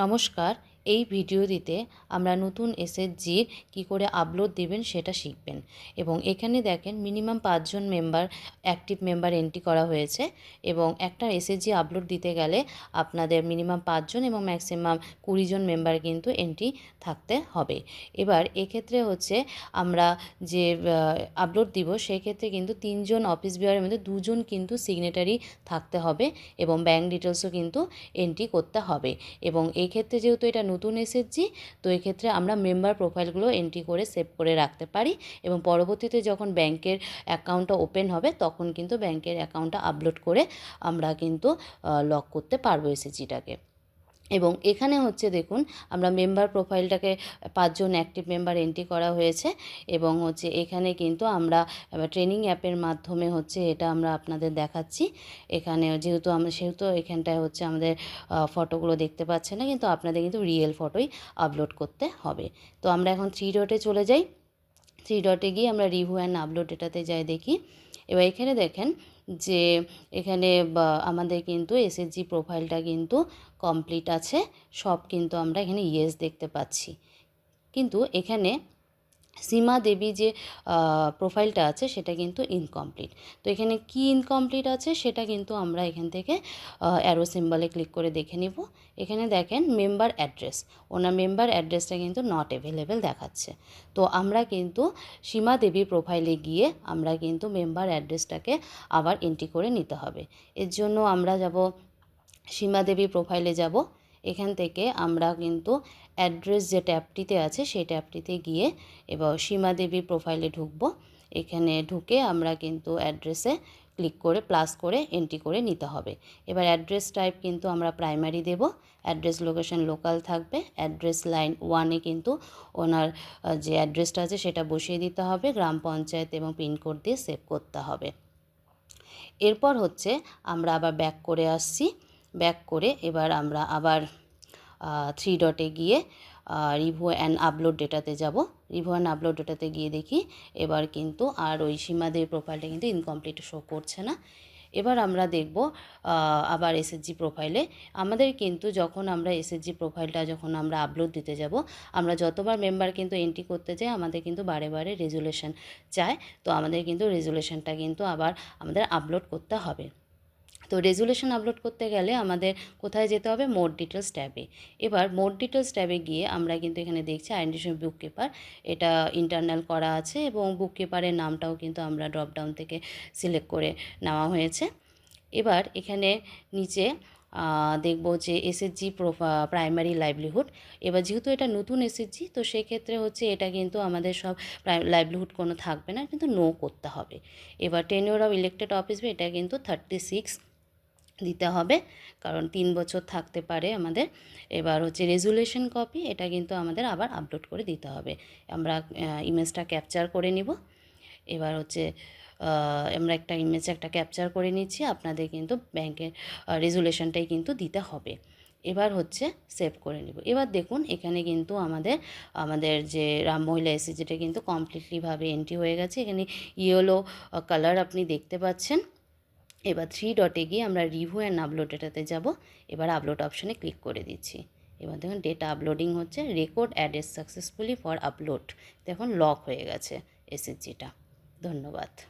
নমস্কার এই ভিডিওটিতে আমরা নতুন এসএসজির কী করে আপলোড দেবেন সেটা শিখবেন। এবং এখানে দেখেন মিনিমাম পাঁচজন মেম্বার অ্যাক্টিভ মেম্বার এন্ট্রি করা হয়েছে এবং একটা এসএসজি আপলোড দিতে গেলে আপনাদের মিনিমাম পাঁচজন এবং ম্যাক্সিমাম কুড়িজন মেম্বার কিন্তু এন্ট্রি থাকতে হবে। এবার এক্ষেত্রে হচ্ছে আমরা যে আপলোড দিব সেক্ষেত্রে কিন্তু তিনজন অফিস বিয়ারের মধ্যে দুজন কিন্তু সিগনেটারি থাকতে হবে এবং ব্যাঙ্ক ডিটেলসও কিন্তু এন্ট্রি করতে হবে। এবং এক্ষেত্রে যেহেতু এটা নতুন এসএসজি, তো এক্ষেত্রে আমরা মেম্বার প্রোফাইলগুলো এন্ট্রি করে সেভ করে রাখতে পারি এবং পরবর্তীতে যখন ব্যাংকের অ্যাকাউন্টটা ওপেন হবে, তখন কিন্তু ব্যাংকের অ্যাকাউন্টটা আপলোড করে আমরা কিন্তু লক করতে পারব এসএসজিটাকে। এবং এখানে হচ্ছে দেখুন, আমরা মেম্বার প্রোফাইলটাকে পাঁচজন অ্যাক্টিভ মেম্বার এন্ট্রি করা হয়েছে এবং হচ্ছে এখানে কিন্তু আমরা ট্রেনিং অ্যাপের মাধ্যমে হচ্ছে এটা আমরা আপনাদের দেখাচ্ছি। এখানে যেহেতু আমরা, সেহেতু এখানটায় হচ্ছে আমাদের ফটোগুলো দেখতে পাচ্ছে না, কিন্তু আপনাদের কিন্তু রিয়েল ফটোই আপলোড করতে হবে। তো আমরা এখন থ্রি ডটে চলে যাই। থ্রি ডটে গিয়ে আমরা রিভিউ অ্যান্ড আপলোড এটাতে যাই দেখি। এবার এখানে দেখেন যে এখানে আমাদের কিন্তু এসএসজি প্রোফাইলটা কিন্তু কমপ্লিট আছে। সব কিন্তু আমরা এখানে ইয়েস দেখতে পাচ্ছি। কিন্তু এখানে সীমা দেবী যে প্রোফাইলটা আছে সেটা কিন্তু ইনকমপ্লিট তো এখানে কি ইনকমপ্লিট আছে সেটা কিন্তু আমরা এখান থেকে অ্যারো সিম্বলে ক্লিক করে দেখে নিব। এখানে দেখেন মেম্বার অ্যাড্রেস ওনার মেম্বার অ্যাড্রেসটা কিন্তু নট অ্যাভেলেবেল দেখাচ্ছে। তো আমরা কিন্তু সীমা দেবী প্রোফাইলে গিয়ে আমরা কিন্তু মেম্বার অ্যাড্রেসটাকে আবার এন্ট্রি করে নিতে হবে। এর জন্য আমরা যাব সীমা দেবী প্রোফাইলে যাব। এখান থেকে আমরা কিন্তু অ্যাড্রেস যে ট্যাবটিতে আছে সেই ট্যাবটিতে গিয়ে এবার সীমা দেবীর প্রোফাইলে ঢুকবো। এখানে ঢুকে আমরা কিন্তু অ্যাড্রেসে ক্লিক করে প্লাস করে এন্ট্রি করে নিতে হবে। এবার অ্যাড্রেস টাইপ কিন্তু আমরা প্রাইমারি দেব। অ্যাড্রেস লোকেশন লোকাল থাকবে। অ্যাড্রেস লাইন ওয়ানে কিন্তু ওনার যে অ্যাড্রেসটা আছে সেটা বসিয়ে দিতে হবে। গ্রাম পঞ্চায়েত এবং পিনকোড দিয়ে সেভ করতে হবে। এরপর হচ্ছে আমরা আবার ব্যাক করে আসছি। ব্যাক করে এবার আমরা আবার থ্রি ডটে গিয়ে রিভিউ অ্যান্ড আপলোড ডেটাতে যাব। রিভিউ অ্যান্ড আপলোড ডেটাতে গিয়ে দেখি এবার কিন্তু আর ওই সীমাদের প্রোফাইলটা কিন্তু ইনকমপ্লিট শো করছে না। এবার আমরা দেখব আবার এসএসজি প্রোফাইলে আমাদের কিন্তু যখন আমরা এসএসজি প্রোফাইলটা যখন আমরা আপলোড দিতে যাব, আমরা যতবার মেম্বার কিন্তু এন্ট্রি করতে যাই, আমাদের কিন্তু বারে বারে রেজুলেশন চায়। তো আমাদের কিন্তু রেজুলেশনটা কিন্তু আবার আমাদের আপলোড করতে হবে। তো রেজুলেশন আপলোড করতে গেলে আমাদের কোথায় যেতে হবে? মোড ডিটেলস ট্যাবে এবার মোড ডিটেলস ট্যাবে গিয়ে আমরা কিন্তু এখানে দেখছি আইডেন্টিফিকেশন বুক কিপার এটা ইন্টারনাল করা আছে এবং বুক কিপারের নামটাও কিন্তু আমরা ড্রপডাউন থেকে সিলেক্ট করে নেওয়া হয়েছে। এবার এখানে নিচে দেখব যে এসএসজি প্রোফা প্রাইমারি লাইভলিহুড এবার যেহেতু এটা নতুন এসএসজি তো সেক্ষেত্রে হচ্ছে এটা কিন্তু আমাদের সব লাইভলিহুড কোনো থাকবে না, কিন্তু নো করতে হবে। এবার টেনিওর অফ ইলেক্টেড অফিস এটা কিন্তু থার্টি সিক্স দিতে হবে। কারণ তিন বছর থাকতে পারে আমাদের। এবার হচ্ছে রেজুলেশন কপি এটা কিন্তু আমাদের আবার আপলোড করে দিতে হবে। আমরা ইমেজটা ক্যাপচার করে নিব। এবার হচ্ছে আমরা একটা ইমেজ একটা ক্যাপচার করে নিচ্ছি। আপনাদের কিন্তু ব্যাংকের রেজুলেশনটাই কিন্তু দিতে হবে। এবার হচ্ছে সেভ করে নেব। এবার দেখুন, এখানে কিন্তু আমাদের আমাদের যে রাম মহিলা এসি যেটা কিন্তু কমপ্লিটলিভাবে এন্ট্রি হয়ে গেছে। এখানে ইয়েলো কালার আপনি দেখতে পাচ্ছেন। এবার থ্রি ডটে গিয়ে আমরা রিভিউ অ্যান্ড আপলোড এটাতে যাব। এবার আপলোড অপশানে ক্লিক করে দিচ্ছি। এবার দেখুন ডেটা আপলোডিং হচ্ছে। Record added successfully for upload দেখুন লক হয়ে গেছে এসএসজিটা ধন্যবাদ।